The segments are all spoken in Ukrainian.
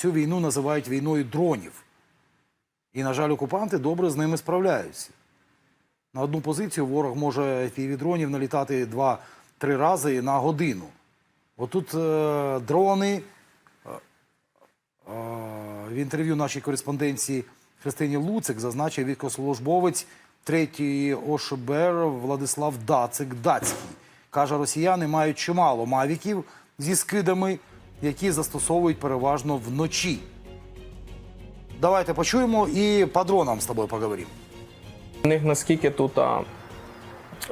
Цю війну називають війною дронів. І, на жаль, окупанти добре з ними справляються. На одну позицію ворог може дронів налітати 2-3 рази на годину. Отут е, дрони. е, е, в інтерв'ю нашій кореспонденції Христині Луцик зазначив військовослужбовець 3-ї ОШБР Владислав Дацик Дацький. Каже, росіяни мають чимало мавіків зі скидами, які застосовують переважно вночі. Давайте почуємо і по дронам з тобою поговоримо. У них наскільки тут а,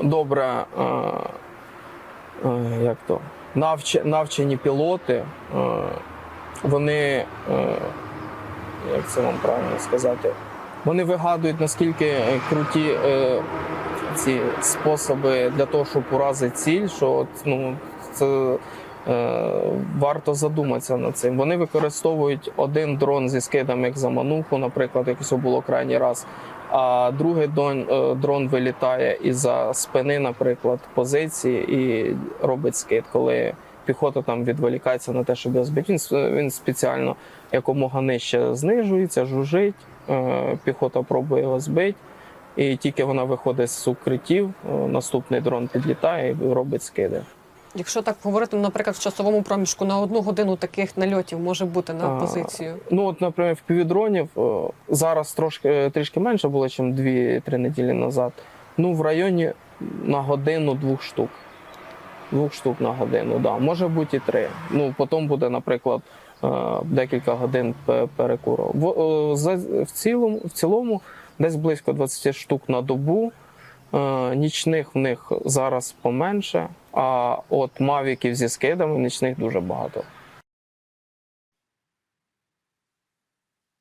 добре, а, а, як то, навч, навчені пілоти, а, вони, а, як це вам правильно сказати, вони вигадують наскільки круті е, ці способи для того, щоб уразити ціль, що ну, це варто задуматися над цим. Вони використовують один дрон зі скидом, як замануху, наприклад, як це було крайній раз. А другий дрон, е, дрон вилітає із-за спини, наприклад, позиції і робить скид, коли піхота там відволікається на те, щоб його збити. Він, він спеціально якомога нижче знижується, жужить, е, піхота пробує його збити. І тільки вона виходить з укриттів, е, наступний дрон підлітає і робить скиди. Якщо так говорити, наприклад, в часовому проміжку на одну годину таких нальотів може бути на А, позицію. Ну, от, наприклад, в півдронів зараз трошки е, трішки менше було, ніж 2-3 неділі назад. Ну, в районі на годину двох штук. Двох штук на годину, да. Може бути і три. Ну, потім буде, наприклад, е, декілька годин пе- перекуру. В, е, в, цілому, в цілому десь близько 20 штук на добу. Е, Нічних в них зараз поменше, а от мавіків зі скидами нічних дуже багато.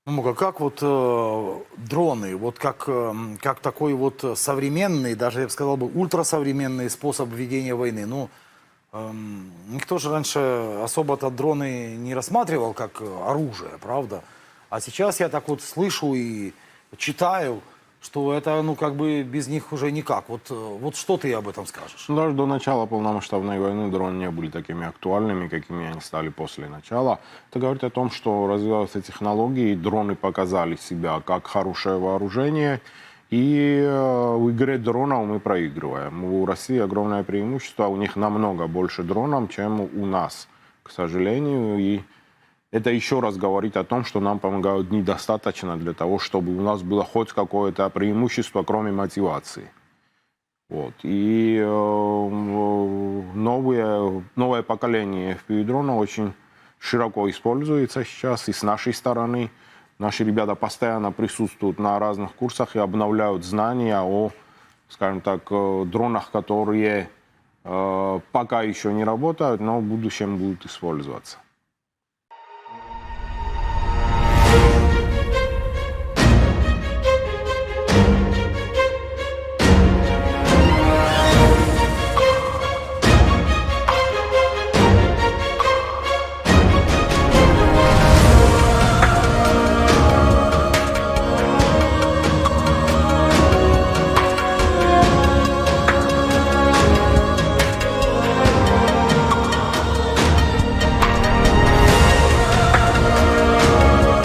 Ну, Мука, как вот э, дроны, вот как, э, как такой вот современный, даже я бы сказал бы ультрасовременный способ ведения войны. Ну, эм, никто же раньше особо-то дроны не рассматривал как э, оружие, правда? А сейчас я так вот слышу и читаю, что это, ну, как бы без них уже никак. Вот, э, вот что ты об этом скажешь? Даже до начала полномасштабной войны дроны не были такими актуальными, какими они стали после начала. Это говорит о том, что развиваются технологии, дроны показали себя как хорошее вооружение. И э, в игре дронов мы проигрываем. У России огромное преимущество, у них намного больше дронов, чем у нас, к сожалению. И это еще раз говорит о том, что нам помогают недостаточно для того, чтобы у нас было хоть какое-то преимущество, кроме мотивации. Вот. И э, новые, новое поколение FPV-дронов очень широко используется сейчас и с нашей стороны. Наши ребята постоянно присутствуют на разных курсах и обновляют знания о, скажем так, э, дронах, которые э, пока еще не работают, но в будущем будут использоваться.